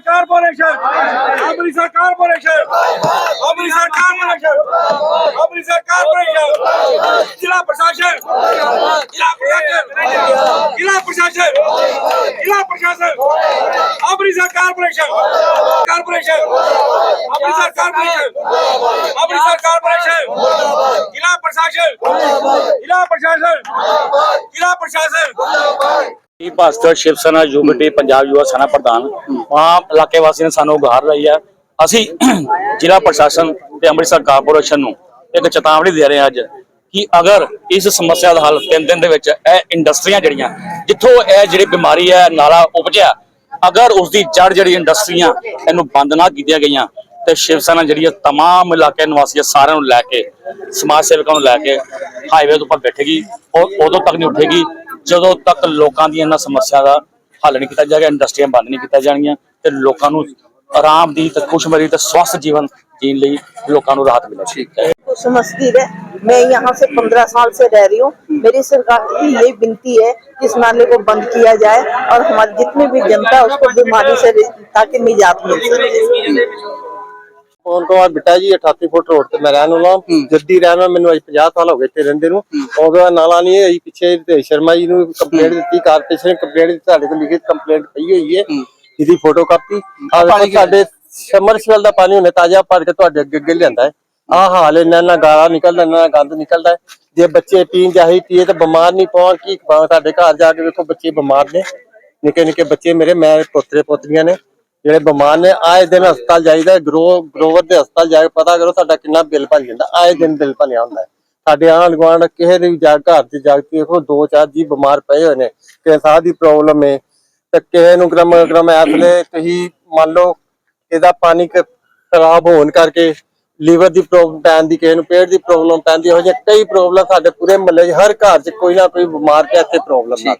Corporation, Amritsar corporation Amritsar corporation Amritsar corporation, ਜ਼ਿਲ੍ਹਾ ਪ੍ਰਸ਼ਾਸਨ ਜ਼ਿਲ੍ਹਾ ਪ੍ਰਸ਼ਾਸਨ ਜ਼ਿਲ੍ਹਾ ਪ੍ਰਸ਼ਾਸਨ ਜ਼ਿਲ੍ਹਾ ਪ੍ਰਸ਼ਾਸਨ, Amritsar corporation corporation, Amritsar corporation Amritsar corporation, ਜ਼ਿਲ੍ਹਾ ਪ੍ਰਸ਼ਾਸਨ ਜ਼ਿਲ੍ਹਾ ਪ੍ਰਸ਼ਾਸਨ ਜ਼ਿਲ੍ਹਾ ਪ੍ਰਸ਼ਾਸਨ ਇਹ ਭਾਸਕਰ ਸ਼ਿਵ ਸੈਨਾ ਯੂਨਿਟੀ ਪੰਜਾਬ ਯੁਵਾ ਸੈਨਾ ਪ੍ਰਧਾਨ ਆਮ ਇਲਾਕੇ ਵਾਸੀਆਂ ਨੇ ਸਾਨੂੰ ਗੁਹਾਰ ਰਹੀ ਹੈ ਅਸੀਂ ਜ਼ਿਲ੍ਹਾ ਪ੍ਰਸ਼ਾਸਨ ਤੇ ਅੰਮ੍ਰਿਤਸਰ ਕਾਰਪੋਰੇਸ਼ਨ ਨੂੰ ਇੱਕ ਚੇਤਾਵਨੀ ਦੇ ਰਹੇ ਹਾਂ ਅੱਜ ਕਿ ਅਗਰ ਇਸ ਸਮੱਸਿਆ ਦਾ ਹੱਲ ਤਿੰਨ ਦਿਨ ਦੇ ਵਿੱਚ ਇਹ ਇੰਡਸਟਰੀਆਂ ਜਿਹੜੀਆਂ ਜਿੱਥੋਂ ਇਹ ਜਿਹੜੀ ਬਿਮਾਰੀ ਹੈ ਨਾਲਾ ਉਪਜਿਆ ਅਗਰ ਉਸ ਦੀ ਜੜ ਜਿਹੜੀ ਇੰਡਸਟਰੀਆਂ ਇਹਨੂੰ ਬੰਦ ਨਾ ਕੀਤੀਆਂ ਗਈਆਂ ਤੇ ਸ਼ਿਵ ਸੈਨਾ ਜਿਹੜੀ ਹੈ तमाम ਇਲਾਕੇ ਨਿਵਾਸੀਆਂ ਸਾਰਿਆਂ ਨੂੰ ਲੈ ਕੇ ਸਮਾਜ ਸੇਵਕਾਂ ਨੂੰ ਲੈ ਕੇ ਹਾਈਵੇ ਦੇ ਉੱਪਰ ਬੈਠੇਗੀ ਔਰ ਉਦੋਂ ਤੱਕ ਨਹੀਂ ਉੱਠੇਗੀ ਜਦੋਂ ਤੱਕ ਲੋਕਾਂ ਦੀ ਇਹਨਾਂ ਸਮੱਸਿਆ ਦਾ ਹੱਲ ਨਹੀਂ ਕੀਤਾ ਜਾਏਗਾ ਇੰਡਸਟਰੀਆਂ ਬੰਦ ਨਹੀਂ ਕੀਤੀਆਂ ਜਾਣਗੀਆਂ ਤੇ ਲੋਕਾਂ ਨੂੰ ਆਰਾਮ ਦੀ ਤੇ ਖੁਸ਼ਮਰੀ ਤੇ ਸਵਸਥ ਜੀਵਨ ਜੀਣ ਲਈ ਲੋਕਾਂ ਨੂੰ ਰਾਹਤ ਮਿਲੇਗੀ को समझती है मैं यहाँ से पंद्रह साल से रह रही हूँ मेरी सरकार की यही विनती है कि इस नाले को बंद किया जाए और हमारी जितनी भी जनता है उसको बीमारी से ताकि निजात मिल सके ਫੋਨ ਕੁਮਾਰ ਬਿੱਟਾ ਜੀ 88 ਫੁੱਟ ਰੋਡ ਤੇ ਮੈਂ ਰਹਿਣ ਵਾਲਾ ਜੱਦੀ ਰਹਿਣ ਵਾਲਾ ਮੈਨੂੰ ਅੱਜ 50 ਸਾਲ ਹੋ ਗਏ ਇੱਥੇ ਰਹਿੰਦੇ ਨੂੰ। ਉਦੋਂ ਨਾਲਾ ਨਹੀਂ ਹੈ ਪਿੱਛੇ ਤੇ ਸ਼ਰਮਾ ਜੀ ਨੂੰ ਕੰਪਲੇਂਟ ਦਿੱਤੀ ਕਾਰਪੋਰੇਸ਼ਨ ਨੇ ਕੰਪਲੇਂਟ ਦਿੱਤੀ ਸਾਡੇ ਕੋਲ ਲਿਖਿਤ ਕੰਪਲੇਂਟ ਪਈ ਹੋਈ ਹੈ। ਜਿਹਦੀ ਫੋਟੋ ਕਾਪੀ ਸਾਡੇ ਸਮਰਸੀਵਲ ਦਾ ਪਾਣੀ ਉਹਨੇ ਤਾਜ਼ਾ ਭਰ ਕੇ ਤੁਹਾਡੇ ਅੱਗੇ ਅੱਗੇ ਲਿਆਂਦਾ ਹੈ। ਆਹ ਹਾਲ ਇਹਨਾਂ ਨਾਲ ਗਾਲਾਂ ਨਿਕਲਦਾ ਇਹਨਾਂ ਨਾਲ ਗੰਦ ਨਿਕਲਦਾ। ਜੇ ਬੱਚੇ ਪੀਣ ਜਾਹੀ ਪੀਏ ਤਾਂ ਬਿਮਾਰ ਨਹੀਂ ਪਾਉਣ ਕੀ? ਤੁਹਾਡੇ ਘਰ ਜਾ ਕੇ ਵੇਖੋ ਬੱਚੇ ਬਿਮਾਰ ਨੇ। ਨਿੱਕੇ ਨਿੱਕੇ ਬੱਚੇ ਮੇਰੇ ਮੈਂ ਪੋਤਰੇ ਪੋਤਰੀਆਂ ਨੇ। ਜਿਹੜੇ ਬਿਮਾਰ ਨੇ, ਆਏ ਦਿਨ ਹਸਪਤਾਲ ਜਾਈਦਾ, ਗਰੋ ਗਰੋਵਰ ਦੇ ਹਸਪਤਾਲ ਜਾ ਕੇ ਪਤਾ ਕਰੋ ਤੁਹਾਡਾ ਕਿੰਨਾ ਬਿੱਲ ਭਰ ਜਾਂਦਾ, ਆਏ ਦਿਨ ਬਿੱਲ ਭਰਿਆ ਹੁੰਦਾ ਸਾਡੇ ਆਂਢ ਗੁਆਂਢ ਕਿਸੇ ਦੇ ਵੀ ਜਾ ਘਰ ਤੇ ਜਾ ਕੇ ਦੇਖੋ, ਦੋ ਚਾਰ ਜੀ ਬਿਮਾਰ ਪਏ ਹੋਏ ਨੇ, ਕਿਸੇ ਸਾਹ ਦੀ ਪ੍ਰੋਬਲਮ ਹੈ ਤੇ ਕਿਸੇ ਨੂੰ ਗਰਮ ਗਰਮ ਐਸਲੇ, ਤੁਸੀਂ ਮੰਨ ਲਓ ਇਹਦਾ ਪਾਣੀ ਖਰਾਬ ਹੋਣ ਕਰਕੇ ਲੀਵਰ ਦੀ ਪ੍ਰੋਬਲਮ ਪੈਣ ਦੀ, ਕਿਸੇ ਨੂੰ ਪੇਟ ਦੀ ਪ੍ਰੋਬਲਮ ਪੈਂਦੀ ਇਹੋ ਜਿਹੇ ਕਈ ਪ੍ਰੋਬਲਮ ਸਾਡੇ ਪੂਰੇ ਮਹੱਲੇ 'ਚ, ਹਰ ਘਰ 'ਚ ਕੋਈ ਨਾ ਕੋਈ ਬਿਮਾਰ ਪਿਆ ਇੱਥੇ ਪ੍ਰੋਬਲਮ ਨਾਲ।